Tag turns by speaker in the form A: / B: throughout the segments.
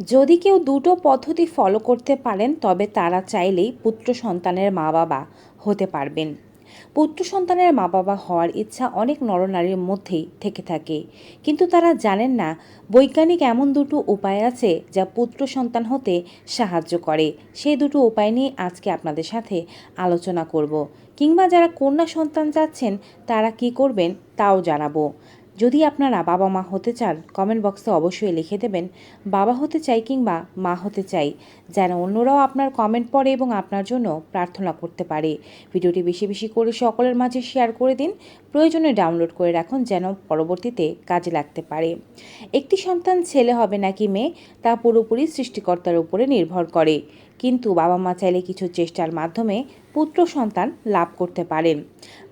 A: যদি কেউ দুটো পদ্ধতি ফলো করতে পারেন, তবে তারা চাইলেই পুত্র সন্তানের মা বাবা হতে পারবেন। পুত্র সন্তানের মা বাবা হওয়ার ইচ্ছা অনেক নরনারীর মধ্যেই থেকে থাকে। কিন্তু তারা জানেন না বৈজ্ঞানিক এমন দুটো উপায় আছে যা পুত্র সন্তান হতে সাহায্য করে। সেই দুটো উপায় নিয়ে আজকে আপনাদের সাথে আলোচনা করব। কিংবা যারা কন্যা সন্তান চাচ্ছেন, তারা কি করবেন তাও জানাব। যদি আপনারা বাবা মা হতে চান কমেন্ট বক্সে অবশ্যই লিখে দেবেন, বাবা হতে চাই কিংবা মা হতে চাই, যেন অন্যরাও আপনার কমেন্ট পড়ে এবং আপনার জন্য প্রার্থনা করতে পারে। ভিডিওটি বেশি বেশি করে সকলের মাঝে শেয়ার করে দিন, প্রয়োজনে ডাউনলোড করে রাখুন যেন পরবর্তীতে কাজে লাগতে পারে। একটি সন্তান ছেলে হবে নাকি মেয়ে, তা পুরোপুরি সৃষ্টিকর্তার উপরে নির্ভর করে। কিন্তু বাবা মা চাইলে কিছু চেষ্টার মাধ্যমে পুত্র সন্তান লাভ করতে পারেন।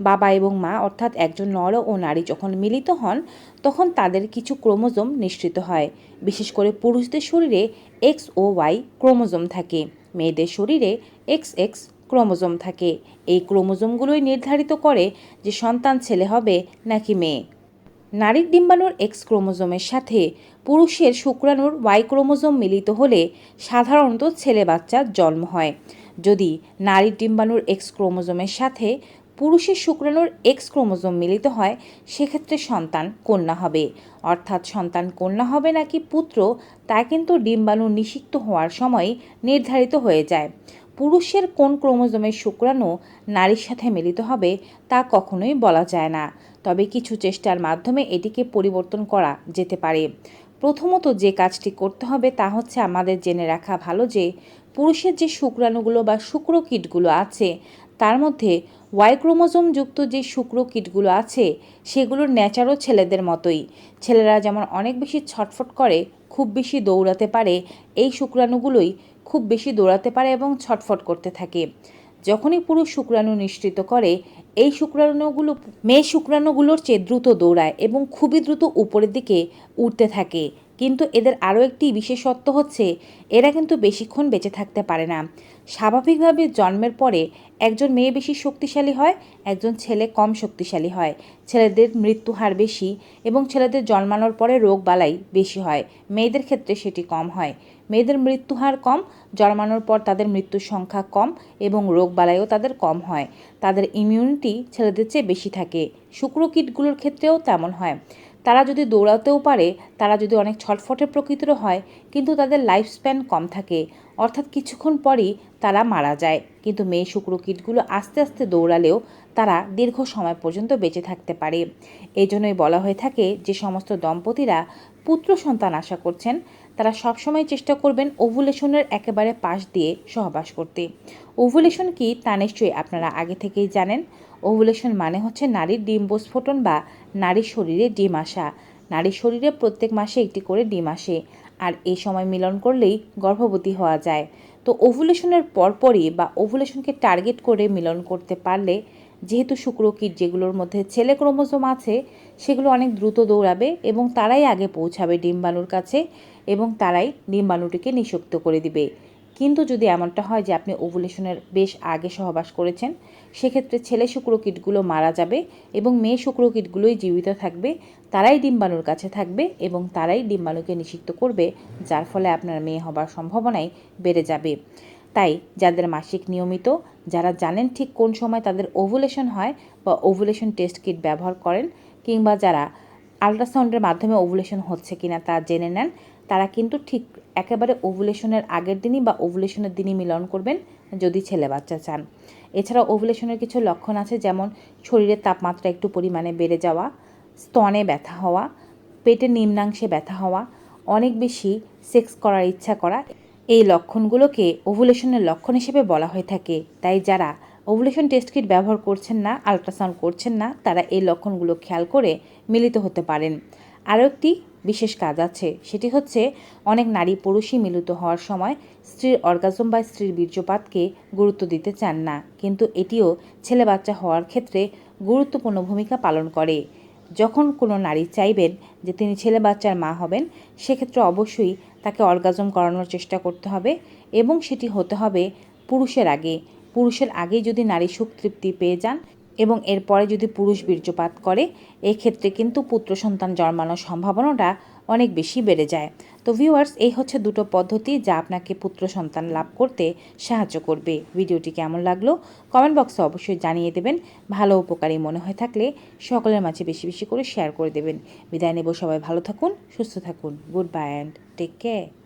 A: বাবা এবং মা অর্থাৎ একজন নর ও নারী যখন মিলিত হন, তখন তাদের কিছু ক্রোমোজোম নিঃসৃত হয়। বিশেষ করে পুরুষদের শরীরে এক্স ও ওয়াই ক্রোমোজোম থাকে। মেয়েদের শরীরে এক্স এক্স ক্রোমোজোম থাকে। এই ক্রোমোজোমগুলোই নির্ধারিত করে যে সন্তান ছেলে হবে নাকি মেয়ে। নারীর ডিম্বাণুর এক্স ক্রোমোজোমের সাথে পুরুষের শুক্রাণুর ওয়াই ক্রোমোজোম মিলিত হলে সাধারণত ছেলে বাচ্চার জন্ম হয়। যদি নারীর ডিম্বাণুর এক্স ক্রোমোজোমের সাথে পুরুষের শুক্রাণুর এক্স ক্রোমোজোম মিলিত হয়, সেক্ষেত্রে সন্তান কন্যা হবে। অর্থাৎ সন্তান কন্যা হবে নাকি পুত্র, তা কিন্তু ডিম্বাণু নিষিক্ত হওয়ার সময় নির্ধারিত হয়ে যায়। পুরুষের কোন ক্রোমোজোমের শুক্রাণু নারীর সাথে মিলিত হবে, তা কখনোই বলা যায় না। তবে কিছু চেষ্টার মাধ্যমে এটিকে পরিবর্তন করা যেতে পারে। প্রথমত যে কাজটি করতে হবে তা হচ্ছে আমাদের জেনে রাখা ভালো যে পুরুষের যে শুক্রাণুগুলো বা শুক্রকীটগুলো আছে, তার মধ্যে ওয়াই ক্রোমোজোম যুক্ত যে শুক্র কিটগুলো আছে, সেগুলোর ন্যাচারও ছেলেদের মতোই। ছেলেরা যেমন অনেক বেশি ছটফট করে, খুব বেশি দৌড়াতে পারে, এই শুক্রাণুগুলোই খুব বেশি দৌড়াতে পারে এবং ছটফট করতে থাকে। যখনই পুরুষ শুক্রাণু নিঃসৃত করে এই শুক্রাণুগুলো মেয়ে শুক্রাণুগুলোর চেয়ে দ্রুত দৌড়ায় এবং খুবই দ্রুত উপরের দিকে উঠতে থাকে। কিন্তু এদের আরও একটি বিশেষত্ব হচ্ছে, এরা কিন্তু বেশিক্ষণ বেঁচে থাকতে পারে না। স্বাভাবিকভাবে জন্মের পরে একজন মেয়ে বেশি শক্তিশালী হয়, একজন ছেলে কম শক্তিশালী হয়। ছেলেদের মৃত্যু হার বেশি এবং ছেলেদের জন্মানোর পরে রোগ বালাই বেশি হয়। মেয়েদের ক্ষেত্রে সেটি কম হয়। মেয়েদের মৃত্যু হার কম, জন্মানোর পর তাদের মৃত্যুর সংখ্যা কম এবং রোগ বালাইও তাদের কম হয়। তাদের ইমিউনিটি ছেলেদের চেয়ে বেশি থাকে। শুক্রকীটগুলোর ক্ষেত্রেও তেমন হয়। তারা যদি দৌড়াতেও পারে, তারা যদি অনেক ছটফটে প্রকৃতিরও হয়, কিন্তু তাদের লাইফ স্প্যান কম থাকে। অর্থাৎ কিছুক্ষণ পরই তারা মারা যায়। কিন্তু মেয়ে শুক্রকীটগুলো আস্তে আস্তে দৌড়ালেও তারা দীর্ঘ সময় পর্যন্ত বেঁচে থাকতে পারে। এই জন্যই বলা হয়ে থাকে যে, সমস্ত দম্পতিরা পুত্র সন্তান আশা করছেন। তারা সবসময় চেষ্টা করবেন ওভুলেশনের একেবারে পাশ দিয়ে সহবাস করতে। ওভুলেশন কি তা নিশ্চয়ই আপনারা আগে থেকেই জানেন। ওভুলেশন মানে হচ্ছে নারীর ডিম্বস্ফোটন বা নারীর শরীরে ডিম আসা। নারীর শরীরে প্রত্যেক মাসে একটি করে ডিম আসে আর এই সময় মিলন করলেই গর্ভবতী হওয়া যায়। তো ওভুলেশনের পরপরই বা ওভুলেশনকে টার্গেট করে মিলন করতে পারলে যেহেতু শুক্রকীট যেগুলোর মধ্যে ছেলে ক্রোমোজোম আছে, সেগুলো অনেক দ্রুত দৌড়াবে এবং তারাই আগে পৌঁছাবে ডিম্বাণুর কাছে এবং তারাই ডিম্বাণুটিকে নিষিক্ত করে দিবে। কিন্তু যদি এমনটা হয় যে আপনি ওভুলেশনের বেশ আগে সহবাস করেছেন, সেক্ষেত্রে ছেলে শুক্রকীটগুলো মারা যাবে এবং মেয়ে শুক্রকীটগুলোই জীবিত থাকবে, তারাই ডিম্বাণুর কাছে থাকবে এবং তারাই ডিম্বাণুকে নিষিক্ত করবে, যার ফলে আপনার মেয়ে হবার সম্ভাবনাই বেড়ে যাবে। তাই যাদের মাসিক নিয়মিত, যারা জানেন ঠিক কোন সময় তাদের ওভুলেশন হয় বা ওভুলেশন টেস্ট কিট ব্যবহার করেন, কিংবা যারা আলট্রাসাউন্ডের মাধ্যমে ওভুলেশন হচ্ছে কিনা তা জেনে নেন। তারা কিন্তু ঠিক একেবারে ওভুলেশনের আগের দিনই বা ওভুলেশনের দিনই মিলন করবেন যদি ছেলে বাচ্চা চান। এছাড়া ওভুলেশনের কিছু লক্ষণ আছে, যেমন শরীরের তাপমাত্রা একটু পরিমাণে বেড়ে যাওয়া, স্তনে ব্যথা হওয়া, পেটের নিম্নাংশে ব্যথা হওয়া, অনেক বেশি সেক্স করার ইচ্ছা করা। এই লক্ষণগুলোকে ওভুলেশনের লক্ষণ হিসেবে বলা হয়ে থাকে। তাই যারা ওভুলেশন টেস্ট কিট ব্যবহার করছেন না, আলট্রাসাউন্ড করছেন না, তারা এই লক্ষণগুলো খেয়াল করে মিলিত হতে পারেন। আরও একটি বিশেষ কাজ আছে, সেটি হচ্ছে অনেক নারী পুরুষই মিলিত হওয়ার সময় স্ত্রীর অর্গাজম বা স্ত্রীর বীর্যপাতকে গুরুত্ব দিতে চান না, কিন্তু এটিও ছেলে বাচ্চা হওয়ার ক্ষেত্রে গুরুত্বপূর্ণ ভূমিকা পালন করে। যখন কোনো নারী চাইবেন যে তিনি ছেলে বাচ্চার মা হবেন, সেক্ষেত্রে অবশ্যই তাকে অর্গাজম করানোর চেষ্টা করতে হবে এবং সেটি হতে হবে পুরুষের আগে। পুরুষের আগেই যদি নারী সুখ তৃপ্তি পেয়ে যান এবং এরপরে যদি পুরুষ বীর্যপাত করে, এক্ষেত্রে কিন্তু পুত্র সন্তান জন্মানোর সম্ভাবনাটা অনেক বেশি বেড়ে যায়। তো ভিউয়ার্স এই হচ্ছে দুটো পদ্ধতি যা আপনাকে পুত্র সন্তান লাভ করতে সাহায্য করবে। ভিডিওটি কেমন লাগল? কমেন্ট বক্সে অবশ্যই জানিয়ে দেবেন। ভালো উপকারী মনে হয়ে থাকলে সকলের মাঝে বেশি বেশি করে শেয়ার করে দেবেন। বিদায় নেব সবাই, ভালো থাকুন, সুস্থ থাকুন। Good bye and take care